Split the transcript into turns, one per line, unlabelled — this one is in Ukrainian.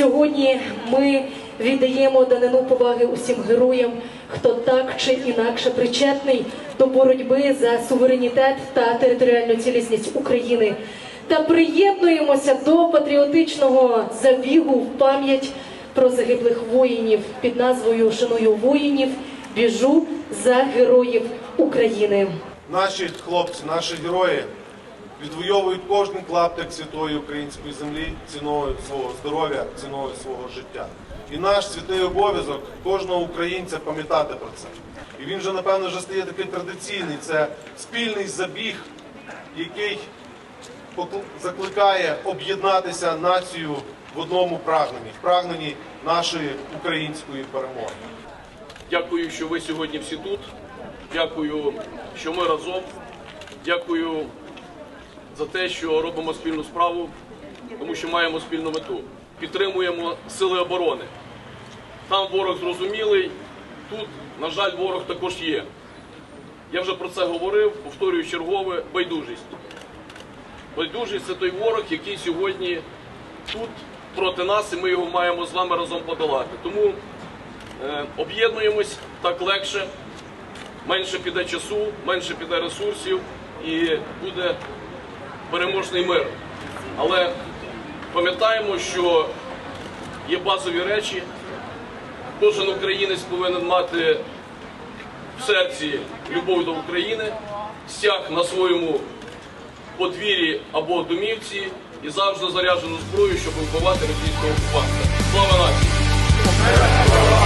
Сьогодні ми віддаємо данину поваги усім героям, хто так чи інакше причетний до боротьби за суверенітет та територіальну цілісність України. Та приєднуємося до патріотичного забігу в пам'ять про загиблих воїнів під назвою Шаную воїнів. Біжу за героїв України.
Наші хлопці, наші герої відвоюють кожен клаптик святої української землі ціною свого здоров'я, ціною свого життя. І наш святий обов'язок кожного українця пам'ятати про це. І він вже, напевно, вже стає такий традиційний. Це спільний забіг, який закликає об'єднатися націю в одному прагненні, в прагненні нашої української перемоги.
Дякую, що ви сьогодні всі тут. Дякую, що ми разом. Дякую за те, що робимо спільну справу, тому що маємо спільну мету. Підтримуємо сили оборони. Там ворог зрозумілий, тут, на жаль, ворог також є. Я вже про це говорив, повторюю чергове байдужість. Байдужість це той ворог, який сьогодні тут проти нас, і ми його маємо з вами разом подолати. Тому Е, Об'єднуємось так легше, менше піде часу, менше піде ресурсів і буде переможний мир. Але пам'ятаємо, що є базові речі. Кожен українець повинен мати в серці любов до України, стяг на своєму подвір'ї або домівці і завжди заряджену зброю, щоб вбивати російського окупанта. Слава нації!